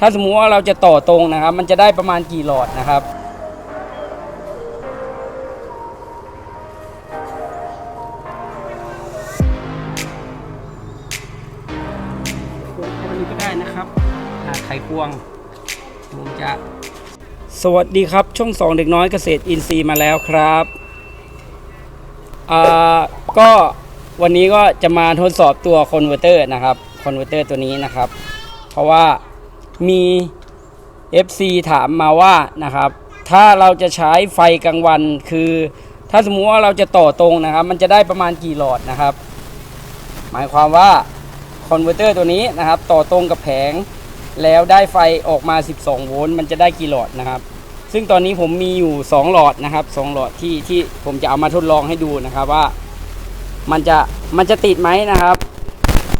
ถ้าสมมุติว่าเราจะต่อตรงนะครับ มันจะได้ประมาณกี่หลอดนะครับ อันนี้ก็ได้นะครับอ่าไขควงผมจะ สวัสดีครับ ช่องสองเด็กน้อยเกษตรอินทรีย์มาแล้วครับอ่าก็วันนี้ก็จะมาทดสอบตัวคอนเวอร์เตอร์นะครับ คอนเวอร์เตอร์ตัวนี้นะครับ เพราะว่า มี FC ถามมาว่านะครับ ถ้าเราจะใช้ไฟกลางวันคือ ถ้าสมมุติว่าเราจะต่อตรงนะครับ มันจะได้ประมาณกี่หลอดนะครับ หมายความว่าคอนเวอร์เตอร์ตัวนี้นะครับ ต่อตรงกับแผง แล้วได้ไฟออกมา 12 โวลต์มันจะได้กี่หลอดนะครับ ซึ่งตอนนี้ผมมีอยู่ 2 หลอดนะครับ 2 หลอดที่ที่ผมจะเอามาทดลองให้ดูนะครับว่า มันจะมันจะติดไหมนะครับ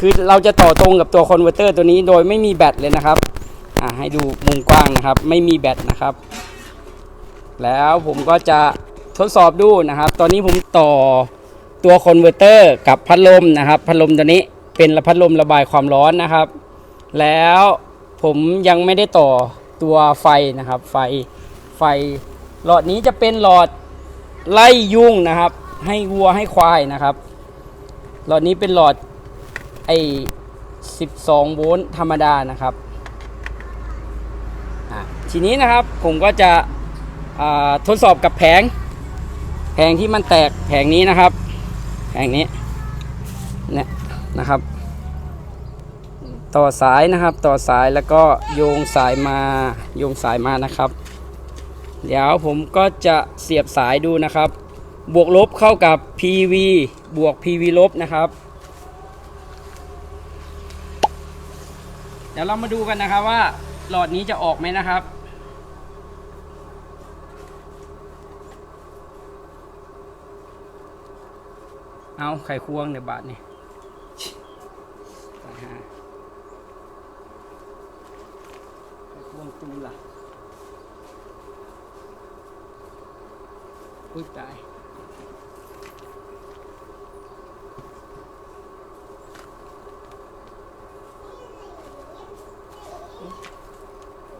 คือเราจะต่อตรงกับตัวคอนเวอร์เตอร์ตัวนี้โดยไม่มีแบตเลยนะครับ ให้ดูมุมกว้างนะครับ ไม่มีแบตนะครับ แล้วผมก็จะทดสอบดูนะครับ ตอนนี้ผมต่อตัวคอนเวอร์เตอร์กับพัดลมนะครับ พัดลมตัวนี้เป็นพัดลมระบายความร้อนนะครับ แล้วผมยังไม่ได้ต่อตัวไฟนะครับ ไฟไฟหลอดนี้จะเป็นหลอดไล่ยุงนะครับ ให้วัวให้ควายนะครับ หลอดนี้เป็นหลอดไอ12 โวลต์ธรรมดานะครับ ทีนี้นะครับผมก็จะทดสอบกับแผง แผงที่มันแตกแผงนี้นะครับ แผงนี้เนี่ยนะครับ ต่อสายนะครับต่อสายแล้วก็โยงสายมาโยงสายมานะครับ เดี๋ยวผมก็จะเสียบสายดูนะครับ บวกลบเข้ากับ PV บวก PV ลบนะครับเดี๋ยวเรามาดูกันนะครับว่าหลอดนี้จะออกไหมนะครับ เอาไข่ควงเดี๋ยบาทนี่ตายห่ควงตูล่ะอุ้ยตาย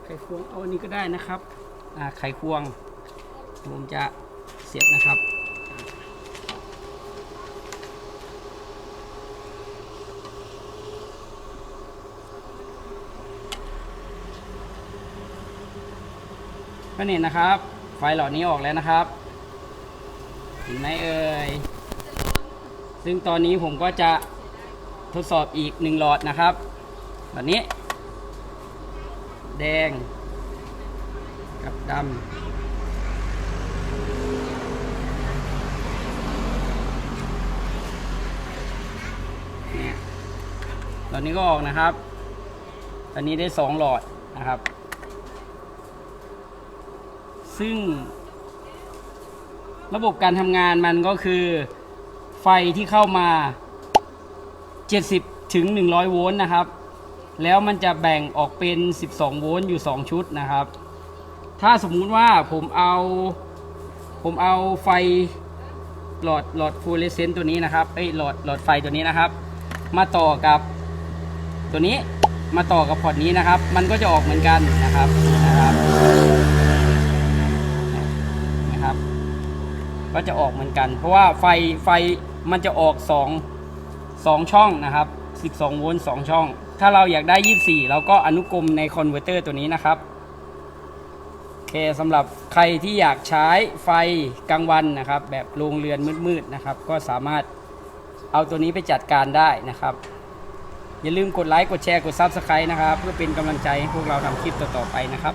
ไข่ควงเอาอันนี้ก็ได้นะครับอ่าไข่ควงผมจะเสียบนะครับ ก็เนี่ยนะครับ ไฟหลอดนี้ออกแล้วนะครับ เห็นไหมเอ่ย ซึ่งตอนนี้ผมก็จะทดสอบอีกหนึ่งหลอดนะครับแบบนี้ แดง กับดำเนี่ยตอนนี้ก็ออกนะครับ ตอนนี้ได้สองหลอดนะครับ ซึ่ง ระบบการทำงานมันก็คือไฟที่เข้ามา 70ถึง100 โวลต์นะครับ แล้วมันจะแบ่งออกเป็น 12 โวลต์อยู่ 2 ชุดนะครับ ถ้าสมมุติว่าผมเอาผมเอาไฟหลอดหลอดฟลูออเรสเซนต์ตัวนี้นะครับเอ้ยหลอดหลอดไฟตัวนี้นะครับ มาต่อกับตัวนี้มาต่อกับพอร์ตนี้นะครับ มันก็จะออกเหมือนกันนะครับนะครับนะครับ ก็จะออกเหมือนกัน เพราะว่าไฟไฟมันจะออก 2 2 ช่องนะครับ 12 โวลต์ 2 ช่อง ถ้าเราอยากได้ 24 เราก็อนุกรมในคอนเวอร์เตอร์ตัวนี้นะครับโอเคสำหรับใครที่อยากใช้ไฟกลางวันนะครับ แบบโรงเรือนมืดๆนะครับ ก็สามารถเอาตัวนี้ไปจัดการได้นะครับ อย่าลืมกดไลค์ กดแชร์ กด Subscribe นะครับ เพื่อเป็นกำลังใจให้พวกเราทำคลิปต่อๆไปนะครับ